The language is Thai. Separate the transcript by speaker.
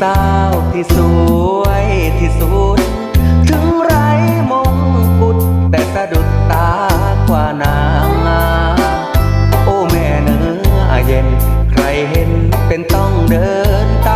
Speaker 1: สาวที่สวยที่สุด ถึงไรมงกุฎแต่สะดุดตากว่านางงามโอ้แม่เนื้อเย็น ใครเห็นเป็นต้องเดินตา